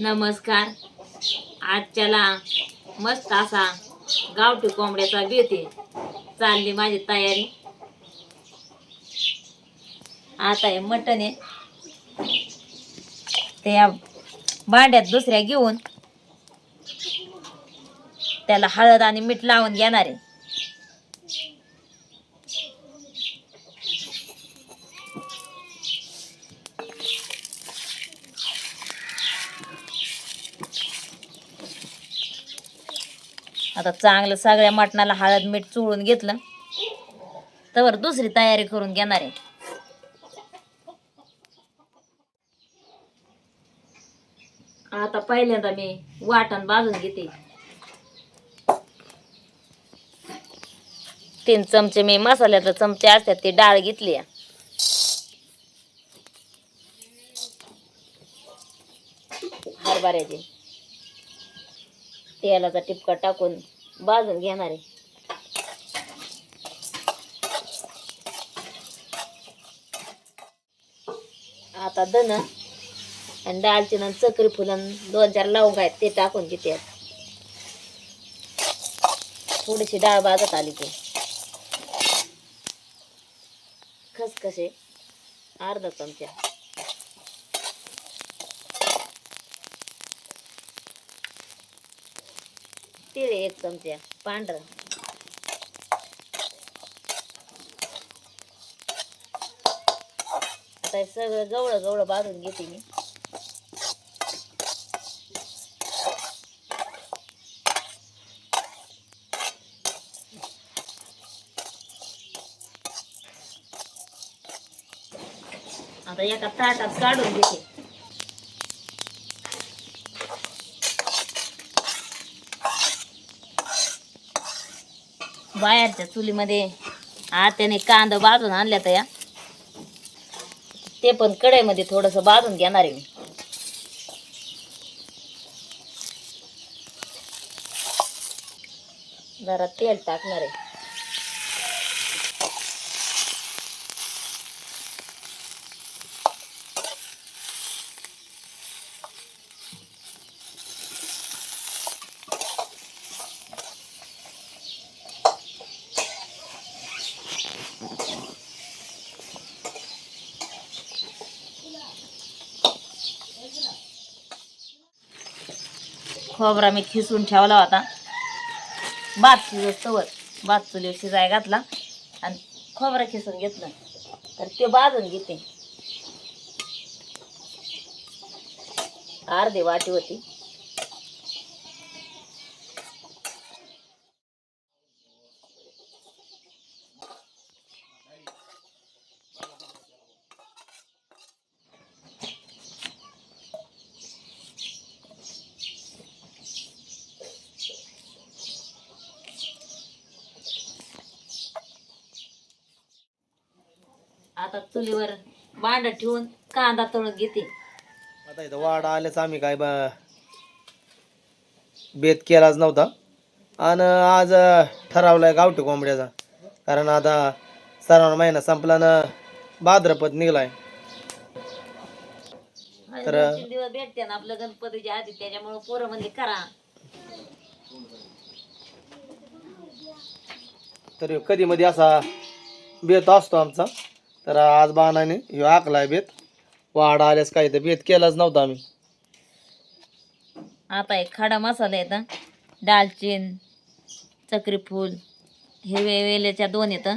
नमस्कार. आजच्याला मस्त असा गावठी कोंबड्याचा बेत चालली माझी तयारी. आता हे मटण आहे. ते या भांड्यात दुसऱ्या घेऊन त्याला हळद आणि मीठ लावून घेणार आहे. आता चांगलं सगळ्या मटणाला हळद मीठ चोळून घेतलं. तर दुसरी तयारी करून घेणार आहे. आता पहिल्यांदा मी वाटण भाजून घेते. तीन चमचे मी मसाल्याचा चमचे असतात ते डाळ घेतली आहे. हरभऱ्याची. तेलाचा टिपका टाकून भाजून घेणार आहे. आता धन आणि दालचिन आणि चक्री फुलन दोन चार लवंग आहेत ते टाकून घेते थोडीशी डाळ भाजत आली ते खसखसे अर्धा चमचा. तेल एक चमचा पांढरं. आता हे सगळं गवळं गवळं बाजून घेते मी. आता एका ताटात काढून घेते. बाहेरच्या चुलीमध्ये. आत्याने कांदा भाजून आणल्या तया. या ते पण कढईमध्ये थोडस भाजून घेणार आहे मी. जरा तेल टाकणार आहे. खोबरा मी खिसून ठेवला होता. भात शिजतवर भात चुलीवर शिजाय घातला आणि खोबरा खिसून घेतलं. तर ते भाजून घेते. अर्धी वाटी होती. आता चुलीवर भांड ठेवून कांदा तळून घेते. आता इथं वाडा आल्याच आम्ही काय बा बेत केलाच नव्हता. आणि आज ठरवलाय गावठी कोंबड्याचा. कारण आता श्रावण महिना संपला ना भाद्रपद निघलाय. तर- दिवस भेटते ना आपलं गणपतीच्या आधी त्याच्यामुळे पोरं म्हणजे करा. तर कधी मध्ये असा बेत असतो आमचा. तर आज बाणाने ह्यो आकलाय बेत. वाडा आल्यास काही तर बेत केलाच नव्हता आम्ही. आता एक खडा मसाला येतं दालचीन चक्री फूल हिरवे वेल्याच्या दोन येतं.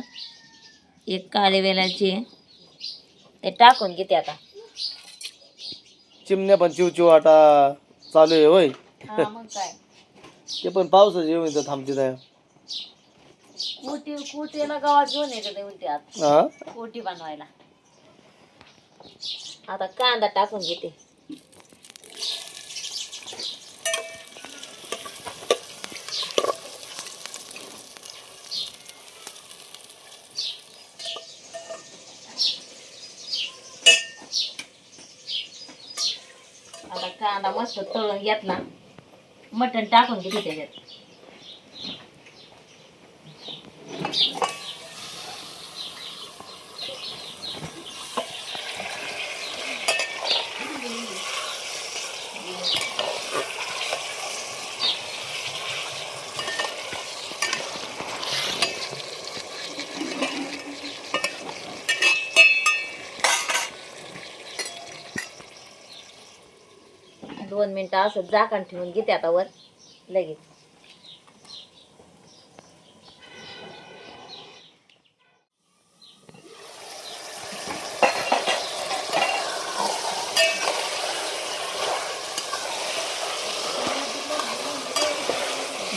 एक काळे वेलाची. ते टाकून घेते आता. चिमण्या पण चिवचिव आटा चालू आहे होय. हा मग काय? ते पण पावसाचे येऊन थांबते त्या कोटी कोटीला गावात घेऊन येते ते उलटी आत हा? कोटी बनवायला. आता कांदा टाकून घेते. आता कांदा मस्त तळून घेतला. मटण टाकून घेते त्याच्यात दोन मिनटं असं झाकण ठेवून घेते आता वर लगेच.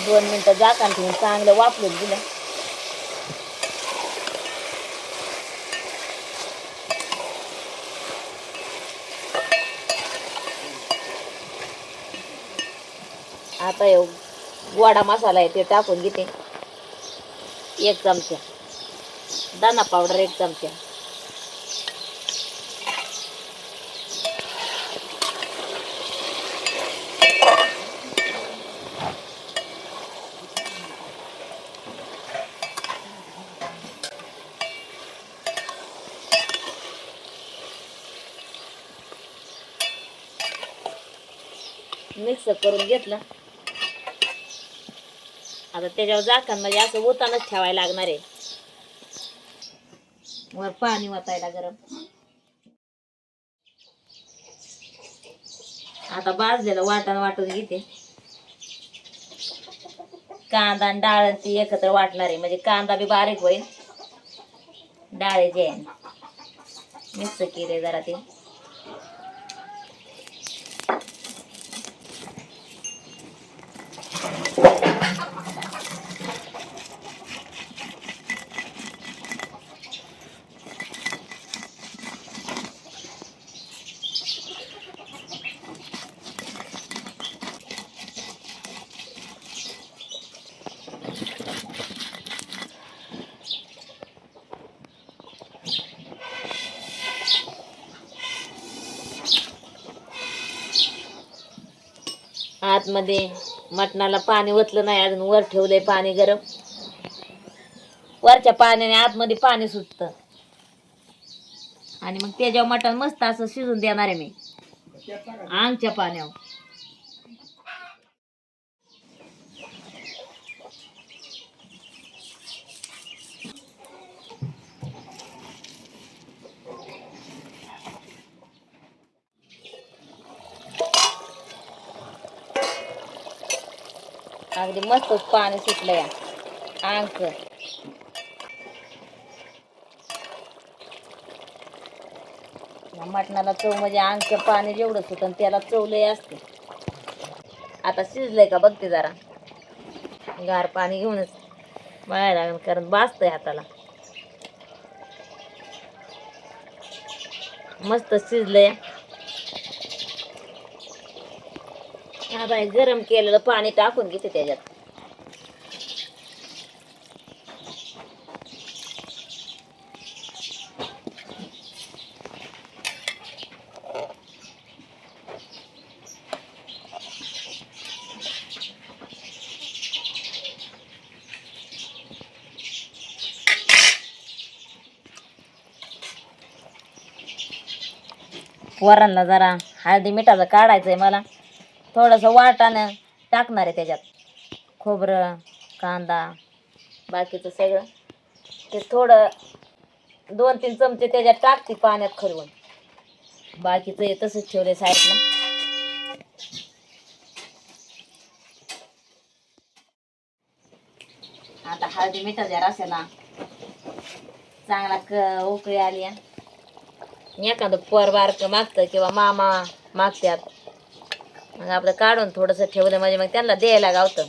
दोन मिनटं झाकण ठेवून चांगलं वापरून दिलं. आता हे गोडा मसाला आहे ते टाकून घेते. एक चमचा. दाना पावडर एक चमचा. मिक्स करून घेतला. आता त्याच्यावर झाकण म्हणजे असं ओतानच ठेवायला लागणार आहे. वर पाणी वाचायला गरम. आता भाजलेलं वाटण वाटून घेते. कांदा आणि डाळ ती एकत्र वाटणार आहे. म्हणजे कांदा बी बारीक होईल. डाळीचे मिक्स केले जरा ते. आतमध्ये मटणाला पाणी ओतलं नाही अजून वर ठेवलंय पाणी गरम. वरच्या पाण्याने आतमध्ये पाणी सुटतं. आणि मग त्याच्यावर मटण मस्त असं शिजून देणार आहे मी. आंगच्या पाण्यावर. अगदी मस्तच पाणी सुटलं या अंक मटणाला चव म्हणजे अंगचं पाणी जेवढं सुटन त्याला चव लय असते. आता शिजलंय का बघते जरा. गार पाणी घेऊनच बघायला लागेल कारण बाजतंय हाताला. मस्त शिजलंय. हा बाई गरम केलेलं पाणी टाकून घेते त्याच्यात. वरणला जरा हळदी मिठाचं काढायचं आहे मला. थोडंसं वाटाणं टाकणार आहे त्याच्यात. खोबरं कांदा बाकीचं सगळं. ते थोडं दोन तीन चमचे त्याच्यात टाकते पाण्यात खरवून. बाकीचं हे तसंच ठेवले साईडला. आता हळदी मिठादार असेल ना चांगला क उकळी आली आहे. एखादं पोर बारक मागतं किंवा मामा मागत्यात मग आपलं काढून थोडंसं ठेवलं म्हणजे मग त्यांना द्यायला गावतं.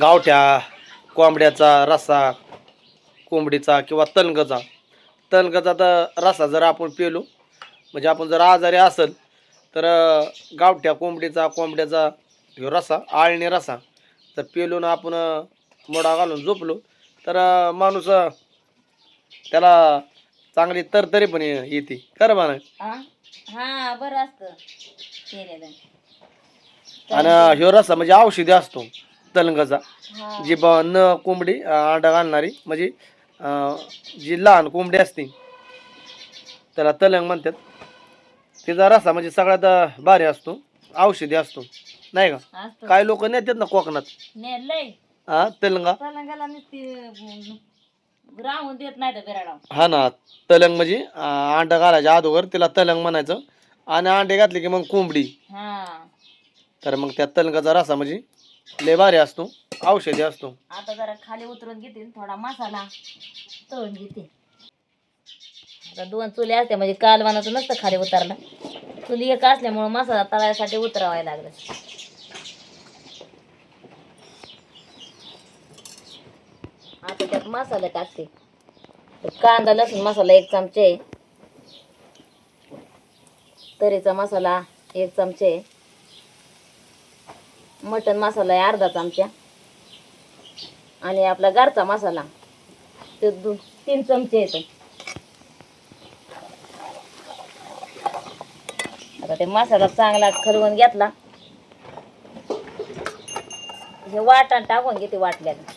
गावठ्या कोंबड्याचा रस्सा कोंबडीचा किंवा तणगचा तणगचा तर रस्सा जर आपण पिलो म्हणजे आपण जर आजारी असेल तर गावठ्या कोंबडीचा कोंबड्याचा ह्यो रस्सा आळणी रस्सा तर पिलो ना आपण मोडा घालून झोपलो तर माणूस त्याला चांगली तरतरी पण ये- येते. कर हा? बरं असतं. आणि ह्यो रस्सा म्हणजे औषधी असतो. तलंगाचा जी ब न कोंबडी अंडा घालणारी म्हणजे जी लहान कोंबडी असते. त्याला तलंग म्हणतात. तिचा रसा म्हणजे सगळ्यात भारी असतो. औषधी असतो. नाही का? काय लोक नेतात ना कोकणात. हा तेलंगा. राहून देत नाही तर हा ना तलंग म्हणजे अं, अंडा घालायच्या अगोदर तिला तलंग म्हणायचं आणि अंडे घातले की मग कोंबडी. हा. तर मग त्या तलंगाचा रसा म्हणजे लय भारी असतो औषधी असतो. आता जरा खाली उतरून घेते थोडा मसाला तळून घेते. आता दोन चुले असते म्हणजे कालवानाचं नसतं खाली उतरला. चुली एक असल्यामुळं मसाला तळायसाठी उतरावायला लागलं आता त्यात मसाला टाकते. कांदा लसूण मसाला एक चमचे. तरीचा मसाला एक चमचे. मटन मसाला आहे अर्धा चमचा. आणि आपला गारचा मसाला ते दो तीन चमचे येतो आता ते मसाला चांगला खरवून घेतला. हे वाटण टाकून घेते वाटल्याला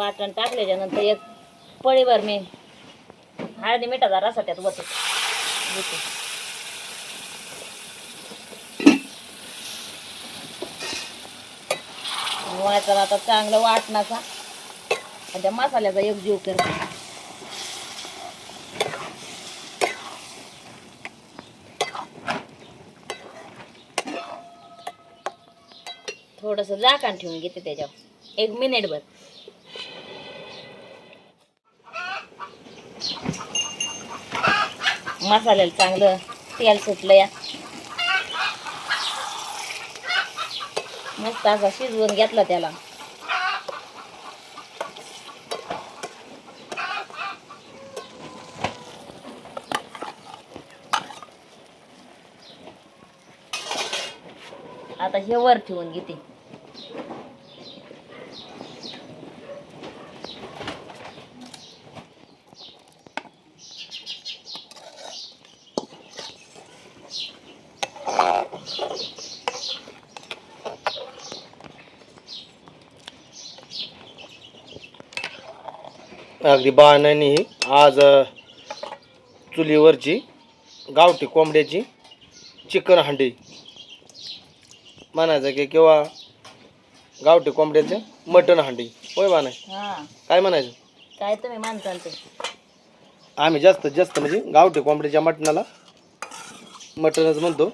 वाटण टाकल्याच्या नंतर एक पळीभर मी हळदी मिठाचा रसा त्यात वत घेते. आता चांगलं वाटणाचा. आणि त्या मसाल्याचा एक जीव करते. थोडस झाकण ठेवून घेते त्याच्यावर. एक मिनिटभर मसाल्याला चांगलं तेल सुटलं या. मस्त असा शिजवून घेतला त्याला. आता हे वर ठेवून घेते. अगदी बाणाने आज चुलीवरची गावठी कोंबड्याची चिकन हांडी म्हणायचं की किंवा गावठी कोंबड्याचे मटण हांडी. होय बाणाय हा. काय म्हणायचं? काय तुम्ही मानता ते? आम्ही जास्तीत जास्त म्हणजे गावठी कोंबड्याच्या मटणाला मटणच म्हणतो.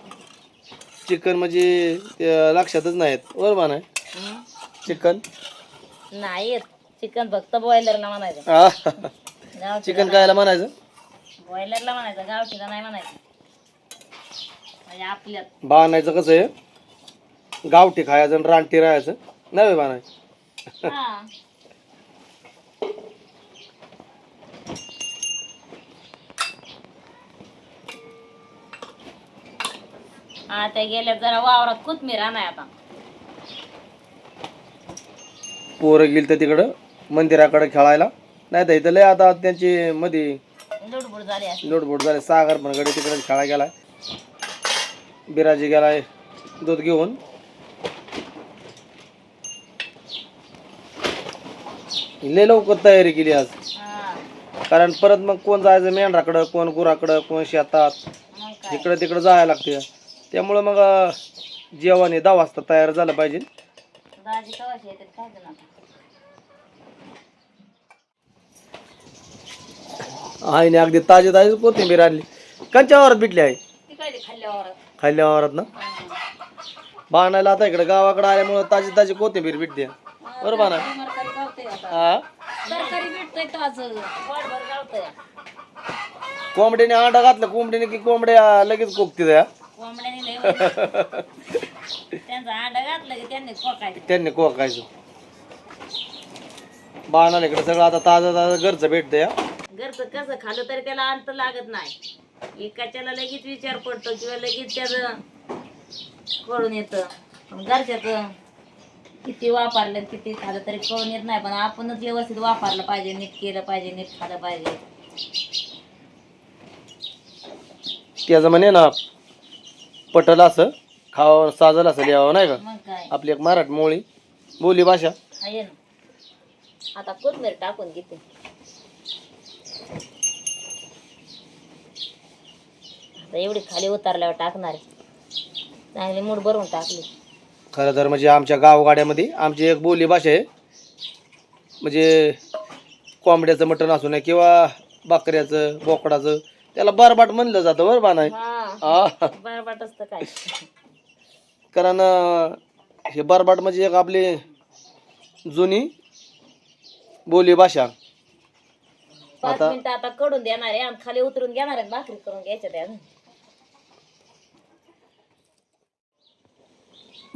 चिकन म्हणजे ते लक्षातच नाहीत. बरोबर बाणाय हं? चिकन? नाही येत चिकन फक्त बॉयलरला म्हणायचं. आ, चिकन कायला म्हणायचं? बॉयलरला म्हणायचं गावठीला नाही म्हणायचं. म्हणजे आपल्यात. बाणायचं कसं आहे? गावठी खायचं आणि रानटी राहायचं. नाही बाणाय हा. आता गेल्या जरा वावरात कोथमीर नाही आता. पोरं गेली तर तिकडं. मंदिराकडे खेळायला. नाही तर इथं लय आता त्यांची मध्ये लुडबुड झाली अशी. लोटबोट झाले. सागर पण गडी तिकडे खेळायला गेलाय. बिराजी गेलाय दूध घेऊन. लय लवकर तयारी केली आज. हा. कारण परत मग कोण जायचं मेंढराकडं कोण गुराकडं कोण शेतात. मग काय? इकडं तिकडं जायला लागते. त्यामुळं मग अं, जेवण हे दहा वाजता तयार झालं पाहिजे. दाजी कवाशी येतात काय जण आता? आईने अगदी ताजे ताजे कोथिंबीर आणली. कंच्या वावरात भेटली आहे खाल्ल्या वावरात. ना? बाणायला आता इकडे गावाकडे आल्यामुळं ताजी ताजी कोथिंबीर भेटते बरोबर ना हा? कोंबडीने अंडा घातलं. कोंबडीने की कोंबड्या लगेच कोकती त्या कोंबड्याने त्यांनी कोकायचं बाणाला इकडे सगळं आता ताजं ताजं घरचं भेटतं या घरचं कसं खाल्लं तरी त्याला अंत लागत नाही. एकाच्याला लगेच विचार पडतो किंवा लगेच त्याचं कळून येतं. पण घरच्याचं किती वापरलं किती खाल्लं तरी कळून येत नाही. पण आपणच व्यवस्थित वापरलं पाहिजे नीट केलं पाहिजे नीट खाल्लं पाहिजे. त्याचं म्हणे ना पटल असं खावं साजल असं लिहावं नाही का? मग काय? आपली एक मराठी मोळी बोली भाषा. आहे ना. आता कोथमीर टाकून घेते. आता एवढी खाली उतरल्यावर टाकणार आहे. चांगली मूठ भरून टाकली. खरं तर म्हणजे आमच्या गावगाड्यामध्ये आमची एक बोली भाषा आहे. म्हणजे कोंबड्याचं मटण असू नये किंवा बकऱ्याचं बोकडाचं त्याला बरबाट म्हणलं जातं बरं बा नाही. हा. बरबाट असतं काय? कारण अं, हे बरबाट म्हणजे एक आपली जुनी बोली भाषा. पाच आता- मिनिटं आता कडून देणार आहे आणि खाली उतरून घेणार आहेत भाकरी करून घ्यायच्या त्या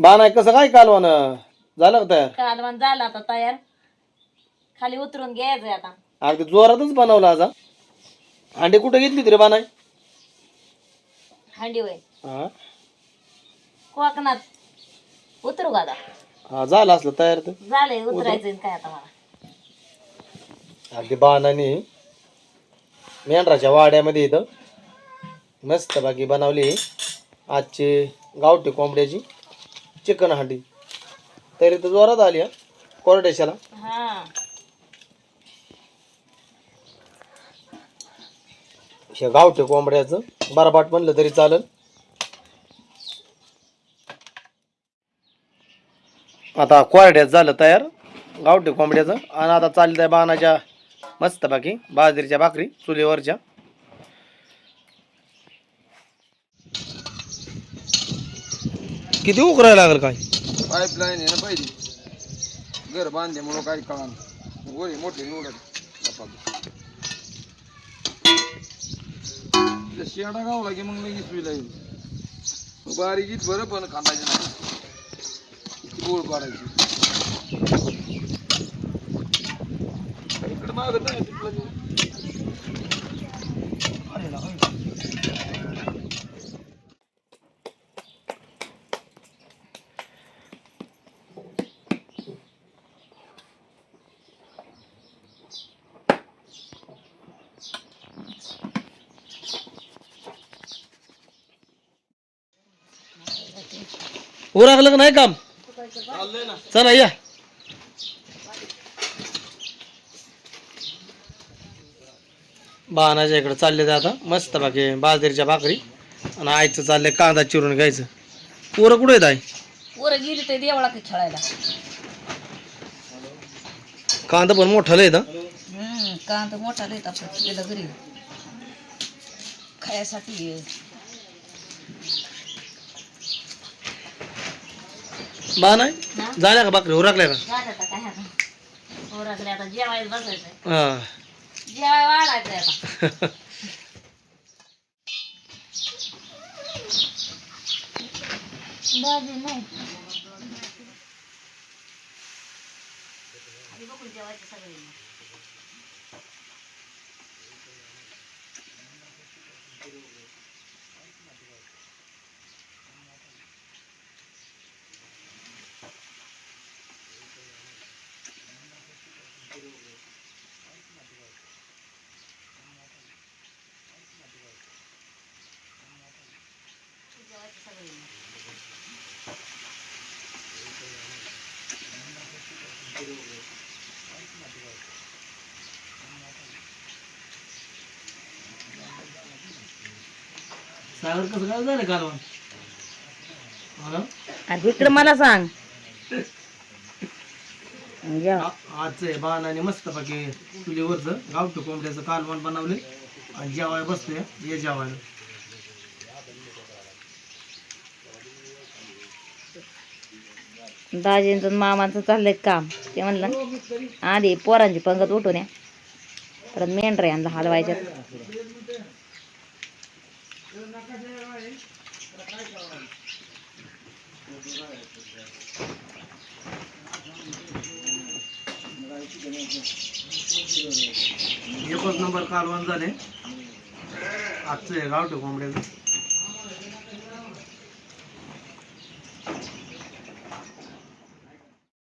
बा नाही कसं काय कालवान झालं का तयार? कालवण झालं आता तयार. खाली उतरून घ्यायचंय आता. अगदी जोरातच बनवला आज हा. अंडे कुठे घेतली तरी बानाय हांडी हा? कोकणात. उतरू का आता? हा झालं असलं तयार तर. झालंय उतरायचंय काय आता मला? अगदी बाणाने मेंढराच्या वाड्यामध्ये इथं मस्त बाकी बनवली आजची गावठी कोंबड्याची. चिकन हांडी. तरी तर जोरात आली हा. कोरडेशाला हा. हे गावठी कोंबड्याचं बराबाट म्हणलं तरी चालेल. आता कोरड्यात झालं तयार गावठी कोंबड्याचं. आणि आता चालत आहे बाणाच्या मस्त बाकी बाजरीच्या भाकरी चुलीवरच्या. किती उकरायला लागल काय? पाईपलाईन आहे ना पाहिजे घर बांधल्यामुळं काही कळा गोळी मोठी निवडत शेडा गावला की मग लगेच सुईला येईल. बारीक बरं पण खांदायचं नाही. गोळ काढायची इकडे मागत नाही उरकलं का नाही काम? चला या. बाणाच्या इकडे चालले ते आता मस्त बाकी बाजरीच्या भाकरी आणि आईचं चाललंय कांदा चिरून घ्यायचं. पोरं कुठे येत आहे पोरं गेली ते देवळा खेळायला. कांदा पण मोठा लय. हम्म कांदा मोठा गेलं घरी. खायसाठी बा नाही? झाल्या का भाकरी? उरकल्या का? झालं आता जेवायला हा. जेवाय भाजी नाही. आधी बघून जेवायचं सगळे सागर कसं काय झालं कालवण हा ना? आणि इकडं मला सांग जेवा आ- आजचं आहे बाणाने मस्त बाकी चुलीवरचं गावठी कोंबड्याचं कालवण बनवले. आणि जेवायला बसतोय ये जेवायला. दाजींचं मामाचं चाललंय काम. ते म्हणलं आधी पोरांची पंगत उठून या. परत मेंढरा यांना हलवायच्यात. एकच नंबर कालवण झाले. आजचं आहे गावठी कोंबड्याचं.